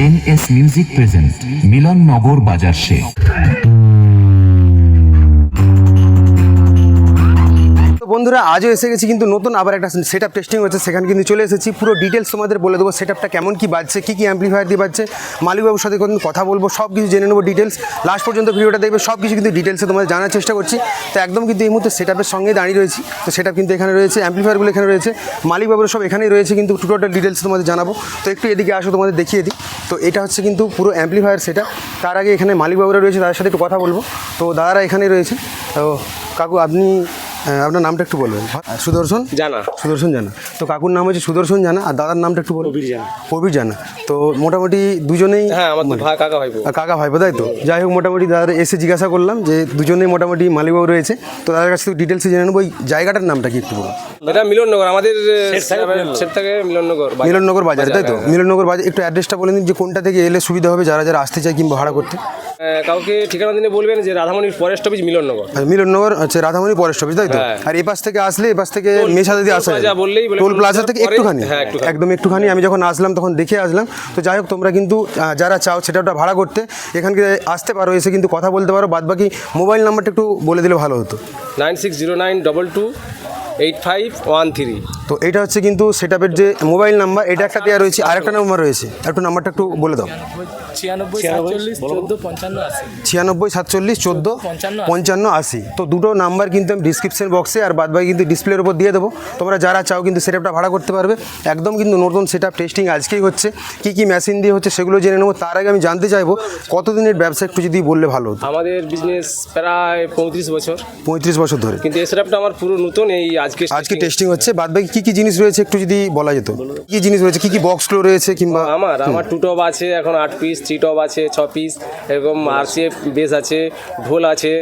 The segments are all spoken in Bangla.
N S music present Milan Nagar বাজার শেখ বন্ধুরা, আজও এসে গেছি কিন্তু নতুন আবার একটা সেট আপ টেস্টিং হচ্ছে। সেখানে কিন্তু চলে এসেছি। পুরো ডিটেলস তোমাদের বলে দেবো সেট আপটা কেমন কী বাজছে, কী কী অ্যাম্পলিফায়ার দিয়ে বাজছে। মালিকবাবুর সাথে কিন্তু কথা বলব সব কিছু জেনে নেব ডিটেলস লাস্ট পর্যন্ত ভিডিওটা দেখবে সব কিছু কিন্তু ডিটেলসে তোমাদের জানার চেষ্টা করছি। তো একদম কিন্তু এই মুহূর্তে সেট আপের সঙ্গে দাঁড়িয়ে রয়েছি। তো সেট আপ কিন্তু এখানে রয়েছে অ্যাম্পলিফায়ারগুলো এখানে রয়েছে। মালিকবাবুর সব এখানেই রয়েছে কিন্তু টোটাল ডিটেলস তোমাদের জানাব। তো একটু এদিকে আসো, তোমাদের দেখিয়ে দিই। তো এটা হচ্ছে কিন্তু পুরো অ্যাম্পলিফায়ার সেটা তার আগে এখানে মালিকবাবুরা রয়েছে, তাদের সাথে একটু কথা বলব। তো দাদারা এখানেই রয়েছে। তো কাকু, আপনি আপনার নামটা একটু বলবেন। সুদর্শন? জানা। সুদর্শন জানা। তো কাকুর নাম হচ্ছে সুদর্শন জানা আর দাদার নামটা একটু বলুন কবির জানা। কবির জানা। তো মোটামুটি দুজনেই হ্যাঁ আমার ভাই কাকা আর কাকা ভাইপো তাই তো? যাই হোক মোটামুটি দাদার এসে জিজ্ঞাসা করলাম যে দুজনেই মোটামুটি মালিকবাবু রয়েছে। তো দাদার কাছ থেকে ডিটেলসে জেনে নেব। ওই জায়গাটার নামটা কি একটু বলুন? এটা মিলননগর আমাদের সেট মিলননগর। বাজার। মিলননগর বাজার তাই তো? হ্যাঁ। মিলননগর বাজার একটু অ্যাড্রেসটা বলে দিন যে কোনটা থেকে এলে সুবিধা হবে যারা যারা আসতে চায় কিংবা ভাড়া করতে। কাউকে ঠিকানা দিনে বলবেন যে রাধামণির ফরেস্ট অফিস মিলননগর। আর মিলননগর হচ্ছে রাধামণি ফরেস্ট অফিস তাই তো? হ্যাঁ। আর এই পাশ থেকে আসলে এই পাশ থেকে মেশা দিয়ে আসা। টোল প্লাজা থেকে একটুখানি। হ্যাঁ, একদম একটুখানি আমি যখন আসলাম তখন দেখে আসলাম। তো যাই হোক তোমরা কিন্তু যারা চাও সেটা ওটা ভাড়া করতে এখানকে আসতে পারো এসে কিন্তু কথা বলতে পারো। বাদ বাকি মোবাইল নাম্বারটা একটু বলে দিলে ভালো হতো। Nine six zero nine double two eight five one three. তো এটা হচ্ছে কিন্তু সেটআপের যে মোবাইল নাম্বার এটা একটা দেওয়া রয়েছে আর একটা নাম্বার রয়েছে। একটু নাম্বারটা একটু বলে দাও। ছিয়ানব্বই সাতচল্লিশ চোদ্দ পঞ্চান্ন আশি। তো দুটো নাম্বার কিন্তু আমি ডিসক্রিপশন বক্সে আর বাদ বাকি কিন্তু ডিসপ্লের উপর দিয়ে দেবো। তোমরা যারা চাও কিন্তু সেটআপটা ভাড়া করতে পারবে। একদম কিন্তু নতুন সেটআপ টেস্টিং আজকেই হচ্ছে। কী কী মেশিন দিয়ে হচ্ছে সেগুলো জেনে নেব। তার আগে আমি জানতে চাইব কতদিনের ব্যবসা একটু যদি বললে ভালো হতো। আমাদের বিজনেস প্রায় পঁয়ত্রিশ বছর। পঁয়ত্রিশ বছর ধরে। কিন্তু এই সেটআপটা আমার পুরো নতুন এই আজকে আজকে টেস্টিং হচ্ছে। বাদ বাকি কী কি জিনিস রয়েছে? একটু যদি বলা যেত। কি জিনিস রয়েছে? কি কী বক্সগুলো রয়েছে কিংবা আমার আমার টু টপ আছে এখন আট পিস থ্রি টপ আছে ছ পিস এরকম আরসিএফ বেস আছে ঢোল আছে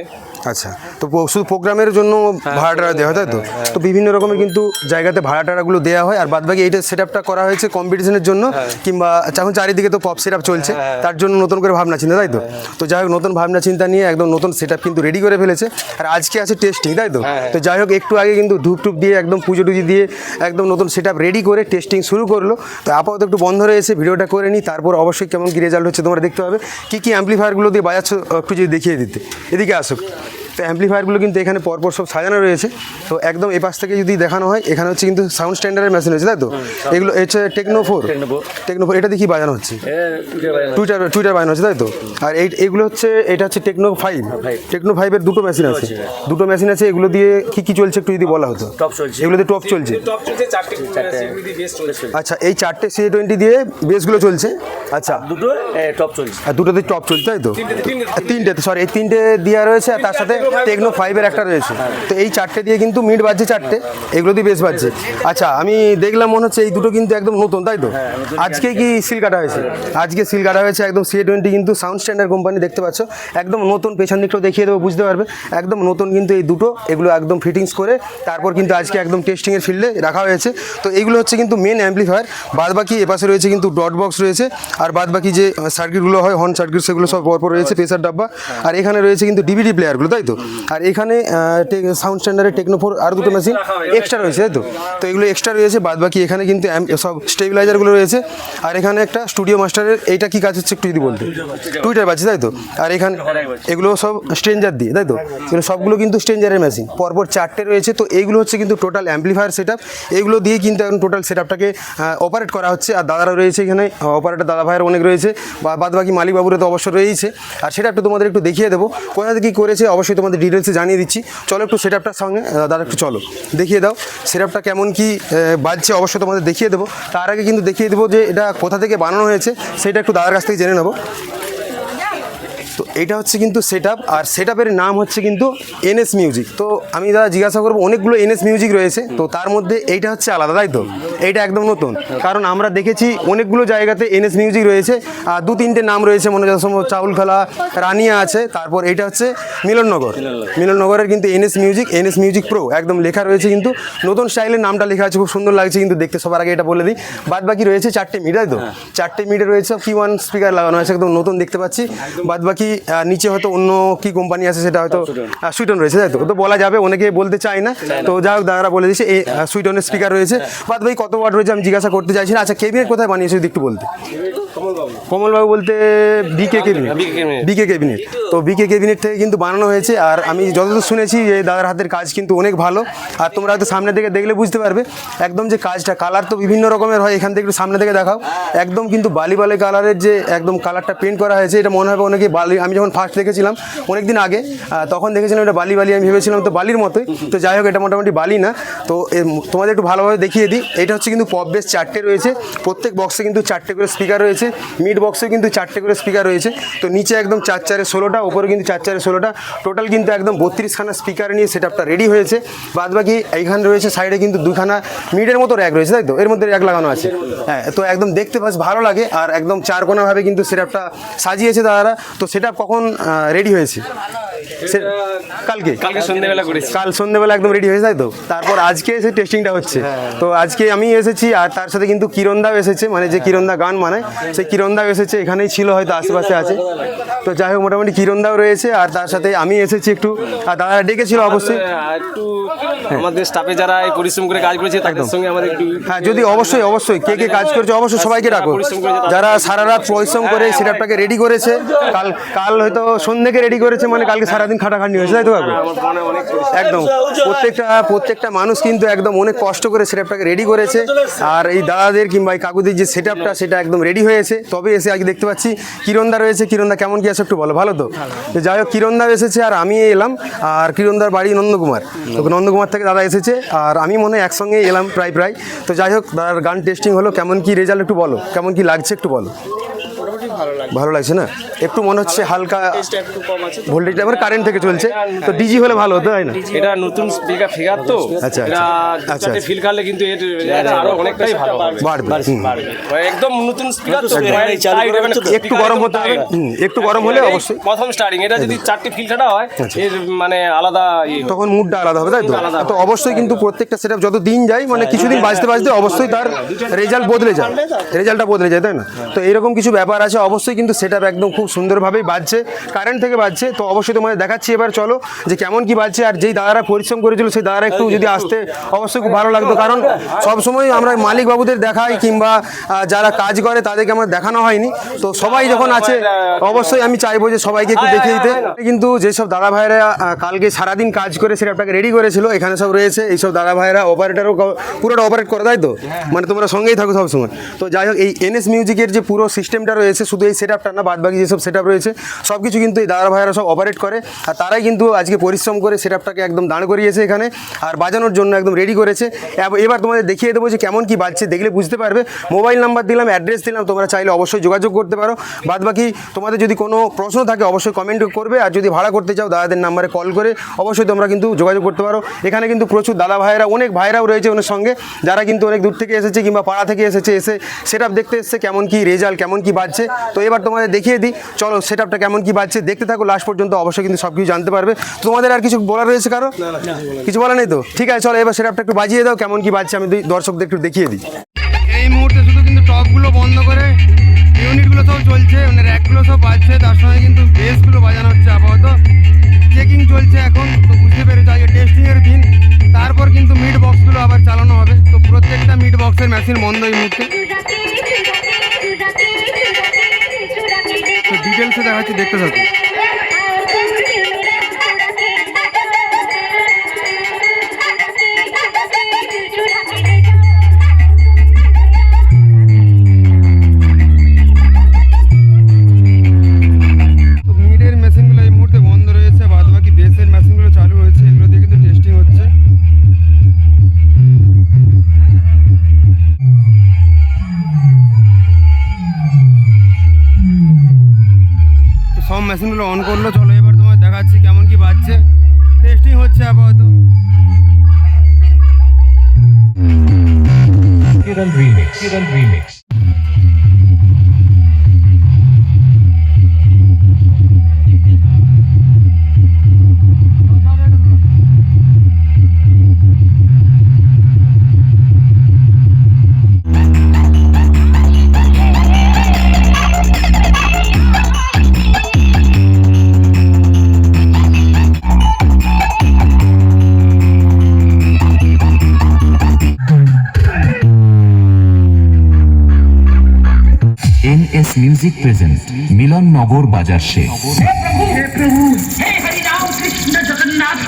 আচ্ছা তো শুধু প্রোগ্রামের জন্য ভাড়াটা দেওয়া হয় তাই তো? তো বিভিন্ন রকমের কিন্তু জায়গাতে ভাড়া টাড়াগুলো দেওয়া হয় আর বাদবাকি এইটা সেট আপটা করা হয়েছে কম্পিটিশনের জন্য কিংবা এখন চারিদিকে তো পপ সেট আপ চলছে তার জন্য নতুন করে ভাবনা চিন্তা তাই তো? তো যাই হোক নতুন ভাবনা চিন্তা নিয়ে একদম নতুন সেট আপ কিন্তু রেডি করে ফেলেছে আর আজকে আছে টেস্টিং তাই তো? তো যাই হোক একটু আগে কিন্তু ধূপ টুপ দিয়ে একদম পুজো টুজি দিয়ে একদম নতুন সেট আপ রেডি করে টেস্টিং শুরু করল তো আপাতত একটু বন্ধ রয়েছে ভিডিওটা করে নিই তারপর অবশ্যই কেমন কি রেজাল্ট হচ্ছে তোমরা দেখতে পাবে কী কী অ্যাম্পলিফায়ারগুলো দিয়ে বাজাচ্ছ একটু যদি দেখিয়ে দিতে। এদিকে আসুক। তো অ্যাম্পলিফায়ারগুলো কিন্তু এখানে পরপর সব সাজানো রয়েছে। তো একদম এ পাশ থেকে যদি দেখানো হয় এখানে হচ্ছে কিন্তু সাউন্ড স্ট্যান্ডার্ডের মেশিন হচ্ছে তাই তো? এগুলো হচ্ছে টেকনো ফোর টেকনো ফোর এটা দেখি বাজানো হচ্ছে? টুইটার টুইটার বাজানো হচ্ছে। তাই তো? আর এই এগুলো হচ্ছে এটা হচ্ছে টেকনো ফাইভ টেকনো ফাইভের দুটো মেশিন আছে। দুটো মেশিন আছে এগুলো দিয়ে কি কি চলছে একটু যদি বলা হতো? টপ চলছে। এগুলোতে টপ চলছে। টপ চলছে চারটে সিকিউরিটি বেস চলছে। আচ্ছা এই চারটে সি টোয়েন্টি দিয়ে বেসগুলো চলছে? আচ্ছা। দুটো টপ চলছে। আর দুটোতে টপ চলছে তাই তো? আর তিনটে সরি এই তিনটে দেওয়া রয়েছে আর তার সাথে টেকনো ফাইভের একটা রয়েছে। তো এই চারটে দিয়ে কিন্তু মিড বাজছে চারটে, এগুলো দিয়ে বেশ বাজছে। আচ্ছা আমি দেখলাম মনে হচ্ছে এই দুটো কিন্তু একদম নতুন, তাই তো? আজকে কি সিল কাটা হয়েছে? আজকে সিল কাটা হয়েছে একদম সি টোয়েন্টি কিন্তু সাউন্ড স্ট্যান্ডার্ড কোম্পানি দেখতে পাচ্ছ। একদম নতুন, পেছন দিকটাও দেখিয়ে দেবো, বুঝতে পারবে। একদম নতুন কিন্তু এই দুটো, এগুলো একদম ফিটিংস করে, তারপর কিন্তু আজকে একদম টেস্টিংয়ের ফিল্ডে রাখা হয়েছে। তো এইগুলো হচ্ছে কিন্তু মেন অ্যাম্পলিফায়ার বাদ বাকি এপাশে রয়েছে কিন্তু ডট বক্স রয়েছে, আর বাদ বাকি যে সার্কিটগুলো হয় হর্ন সার্কিট সেগুলো সব পরপর রয়েছে প্রেসার ডাব্বা। আর এখানে রয়েছে কিন্তু ডিভিডি প্লেয়ারগুলো তাই তো আর এখানে সাউন্ড স্ট্যান্ডার্ডের টেকনোফোর আরও দুটো মেশিন এক্সট্রা রয়েছে তাই তো তো এগুলো এক্সট্রা রয়েছে বাদ বাকি এখানে কিন্তু সব স্টেবিলাইজারগুলো রয়েছে। আর এখানে একটা স্টুডিও মাস্টারের এইটা কি কাজ হচ্ছে একটু যদি বলতে? টুইটার বাজছে তাই তো আর এখানে এগুলো সব স্ট্রেঞ্জার দিয়ে তাই তো এগুলো সবগুলো কিন্তু স্ট্রেঞ্জারের মেশিন পরপর চারটে রয়েছে, তো এইগুলো হচ্ছে কিন্তু টোটাল অ্যাম্পলিফায়ার সেট এগুলো দিয়ে কিন্তু এখন টোটাল সেট আপটাকে অপারেট করা হচ্ছে। আর দাদারা রয়েছে এখানে অপারেটর দাদা ভাইয়ের অনেক রয়েছে। বা বাদ বাকি মালিকবাবুরা তো অবশ্যই রয়েছে আর সেটা একটু তোমাদের একটু দেখিয়ে দেবো। কোথা থেকে কী করেছে? অবশ্যই তোমাদের ডিটেলসে জানিয়ে দিচ্ছি। চলো একটু সেট আপটার সঙ্গে দাদা একটু চলো। দেখিয়ে দাও সেট আপটা কেমন কি বাজছে, অবশ্যই তোমাদের দেখিয়ে দেবো। তার আগে কিন্তু দেখিয়ে দেবো যে এটা কোথা থেকে বানানো হয়েছে, সেটা একটু দাদার কাছ থেকে জেনে নেব। তো এটা হচ্ছে কিন্তু সেট আর সেট নাম হচ্ছে কিন্তু এনএস মিউজিক তো আমি দাদা জিজ্ঞাসা করব অনেকগুলো এনএস মিউজিক রয়েছে তো তার মধ্যে এইটা হচ্ছে আলাদা তাই তো? এইটা একদম নতুন। কারণ আমরা দেখেছি অনেকগুলো জায়গাতে এনএস মিউজিক রয়েছে আর দু তিনটে নাম রয়েছে মনে যত সম্ভব চাউলখোলা রানিয়া আছে তারপর এইটা হচ্ছে মিলননগর। মিলননগরের কিন্তু NS music NS music pro একদম লেখা রয়েছে কিন্তু নতুন স্টাইলের নামটা লেখা আছে খুব সুন্দর লাগছে কিন্তু দেখতে সবার আগে এটা বলে দিই। বাদ বাকি রয়েছে চারটে মিড তাই তো? চারটে মিডে রয়েছে কি ওয়ান স্পিকার লাগানো আছে একদম নতুন দেখতে পাচ্ছি। বাদ বাকি নিচে হয়তো অন্য কি কোম্পানি আছে সেটা হয়তো সুইটন রয়েছে তাই তো? তো বলা যাবে অনেকে বলতে চায় না। তো যা হোক দাদারা বলে দিয়েছে এই সুইটনের স্পিকার রয়েছে। বাদ ভাই কত ওয়াট রয়েছে আমি জিজ্ঞাসা করতে চাইছি না। আচ্ছা কেবিনেট কোথায় বানিয়েছে যদি একটু বলতে। কমলবাবু। বলতে বিকে cabinet। বিকে কেবিনেট তো বিকে কেবিনেট থেকে কিন্তু বানানো হয়েছে আর আমি যতদূর শুনেছি যে দাদার হাতের কাজ কিন্তু অনেক ভালো আর তোমরা হয়তো সামনে থেকে দেখলে বুঝতে পারবে একদম যে কাজটা কালার তো বিভিন্ন রকমের হয় এখান থেকে একটু সামনে থেকে দেখাও। একদম কিন্তু বালি বালি কালারের যে একদম কালারটা পেন্ট করা হয়েছে এটা মনে হবে অনেকে বালি আমি যখন ফার্স্ট দেখেছিলাম অনেক দিন আগে তখন দেখেছিলাম এটা বালি বালি আমি ভেবেছিলাম তো বালির মতোই তো যাই হোক এটা মোটামুটি বালি না। তো তোমাদের একটু ভালোভাবে দেখিয়ে দিই এটা হচ্ছে কিন্তু পপ বেস চারটে রয়েছে প্রত্যেক বক্সে কিন্তু চারটে করে স্পিকার রয়েছে মিড বক্সে কিন্তু চারটে করে স্পিকার রয়েছে। তো নিচে একদম চার চারে ষোলোটা ওপরে কিন্তু চার চারে ষোলোটা। টোটাল কিন্তু একদম বত্রিশখানা স্পিকার নিয়ে সেট আপটা রেডি হয়েছে। বাদ বাকি এইখানে রয়েছে সাইডে কিন্তু দুখানা মিডের মতো র্যাক রয়েছে, তাই তো? এর মধ্যে র্যাক লাগানো আছে। হ্যাঁ তো একদম দেখতে পাস ভালো লাগে আর একদম চার কোনাভাবে কিন্তু সেট আপটা সাজিয়েছে দাদারা তো সেটা কখন রেডি হয়েছে? কালকে? কালকে সন্ধ্যেবেলা করেছি। কাল সন্ধ্যেবেলা একদম রেডি হয়েছে তাই তো? তারপর আজকে এসে টেস্টিংটা হচ্ছে। তো আজকে আমি এসেছি আর তার সাথে কিন্তু কিরণদাও এসেছে মানে যে কিরণদা গান মানে সেই কিরণদাও এসেছে এখানেই ছিল হয়তো আশেপাশে আছে। তো যাই হোক মোটামুটি কিরণদাও রয়েছে আর তার সাথে আমি এসেছি একটু। আর দাদা ডেকেছিল অবশ্যই। একটু আমাদের স্টাফে যারা পরিশ্রম করে কাজ করেছে তাদের সঙ্গে আমাদের একটু হ্যাঁ যদি অবশ্যই অবশ্যই। কে কে কাজ করছে অবশ্যই সবাইকে ডাকো। যারা সারা রাত পরিশ্রম করে সেটআপটাকে রেডি করেছে। কাল কাল হয়তো সন্ধ্যেকে রেডি করেছে মানে কালকে সারাদিন খাটাখাটনি হয়েছে তাই তো কাকু। একদম। প্রত্যেকটা প্রত্যেকটা মানুষ কিন্তু একদম অনেক কষ্ট করে সেটআপটাকে রেডি করেছে। আর এই দাদাদের কিংবা এই কাকুদের যে সেটআপটা সেটা একদম রেডি হয়েছে। তবে এসে আগে দেখতে পাচ্ছি কিরণদা রয়েছে কিরণদা কেমন কি আছে একটু বলো ভালো তো? তো যাই হোক কিরণদা এসেছে আর আমি এলাম আর কিরণদার বাড়ি নন্দকুমার। তো নন্দকুমার থেকে দাদা এসেছে আর আমি মনে হয় একসঙ্গে এলাম প্রায় প্রায়। তো যাই হোক দাদার গান টেস্টিং হলো কেমন কি রেজাল্ট একটু বলো কেমন কি লাগছে একটু বলো। ভালো লাগছে। না? একটু মনে হচ্ছে হালকা ভোল্টেজটা আমার কারেন্ট থেকে চলছে। তো ডিজি হলে ভালো হতো তাই না? এটা নতুন স্পিকার ফিগার তো। আচ্ছা, এটা আচ্ছা, আচ্ছা আচ্ছা। ফিল করলে কিন্তু এর আরও অনেকটাই ভালো বাড়বে। একদম নতুন স্পিকার তো। একটু গরম হতে হবে একটু গরম হলে অবশ্যই। প্রথম স্টার্টিং এটা যদি চারটি ফিল কাটা হয় আচ্ছা। এর মানে আলাদা তখন মুডটা আলাদা হবে তাই তো? তো অবশ্যই কিন্তু প্রত্যেকটা সেটআপ যত দিন যায় মানে কিছুদিন বাজতে বাজতে অবশ্যই তার রেজাল্ট বদলে যায়। রেজাল্টটা বদলে যায় তাই না? তো এরকম কিছু ব্যাপার আছে অবশ্যই কিন্তু সেটআপ একদম খুব সুন্দরভাবেই বাজছে। কারেন্ট থেকে বাজছে, তো অবশ্যই তোমাদের দেখাচ্ছি এবার, চলো, যে কেমন কি বাজছে, আর যেই দাদারা পরিশ্রম করেছিল, সেই দাদারা একটু যদি আসতে, অবশ্যই খুব ভালো লাগতো। কারণ সবসময় আমরা মালিক বাবুদের দেখাই, কিংবা যারা কাজ করে, তাদেরকে আমার দেখানো হয়নি। তো সবাই যখন আছে, অবশ্যই আমি চাইব যে সবাইকে একটু দেখে দিতে। কিন্তু যেসব দাদা ভাইরা কালকে সারাদিন কাজ করে সেটাটাকে রেডি করেছিল, এখানে সব রয়েছে। এইসব দাদা ভাইরা অপারেটারও পুরোটা অপারেট করে দেয় তো? মানে তোমরা সঙ্গেই থাকো সবসময়। তো যাই হোক, এই এনএস মিউজিকের যে পুরো সিস্টেমটা রয়েছে শুধু এই সেট আপটা না বাদ বাকি যেসব সেট আপ রয়েছে সব কিছু কিন্তু এই দাদা ভাইরা সব অপারেট করে। আর তারাই কিন্তু আজকে পরিশ্রম করে সেট আপটাকে একদম দাঁড় করিয়েছে এখানে, আর বাজানোর জন্য একদম রেডি করেছে। এব- এবার তোমাদের দেখিয়ে দেবো যে কেমন কি বাজছে, দেখলে বুঝতে পারবে। মোবাইল নাম্বার দিলাম অ্যাড্রেস দিলাম, তোমরা চাইলে অবশ্যই যোগাযোগ করতে পারো। বাদ বাকি তোমাদের যদি কোনো প্রশ্ন থাকে, অবশ্যই কমেন্ট করবে। আর যদি ভাড়া করতে চাও, দাদাদের নাম্বারে কল করে অবশ্যই তোমরা কিন্তু যোগাযোগ করতে পারো। এখানে কিন্তু প্রচুর দাদা ভাইয়েরা, অনেক ভাইরাও রয়েছে ওনার সঙ্গে, যারা কিন্তু অনেক দূর থেকে এসেছে কিংবা পাড়া থেকে এসেছে, এসে সেট দেখতে এসেছে, কেমন কি রেজাল্ট কেমন কি বাজছে। তো এবার তোমাদের দেখিয়ে দিই। চলো সেট আপটা কেমন কি বাজছে দেখতে থাকো লাস্ট পর্যন্ত অবশ্যই কিন্তু সব কিছু জানতে পারবে। তোমাদের আর কিছু বলার রয়েছে কারও? কিছু বলা নেই। তো? ঠিক আছে চলো এবার সেট আপটা একটু বাজিয়ে দাও কেমন কি বাজছে আমি দুই দর্শকদের একটু দেখিয়ে দিই। এই মুহূর্তে শুধু কিন্তু টপগুলো বন্ধ করে ইউনিটগুলো সব চলছে মানে র্যাকগুলো সব বাজছে তার সঙ্গে কিন্তু বেসগুলো বাজানো হচ্ছে আপাতত। চেকিং চলছে এখন তো বুঝতে পেরেছ আজকে টেস্টিংয়ের দিন। তারপর কিন্তু মিড বক্সগুলো আবার চালানো হবে তো প্রত্যেকটা মিড বক্সের মেশিন বন্ধ এই মুহূর্তে। ডিটেলসে দেখাচ্ছি দেখতে থাকুন মেশিনগুলো অন করল, চলো এবার তোমার দেখাচ্ছি কেমন কি বাজছে টেস্টিং হচ্ছে আপাতত Kiran Remix. Kiran Remix. N S music present Milan Nagar বাজার শেষ হে প্রভু, হে হরি রাম, কৃষ্ণ জগন্নাথ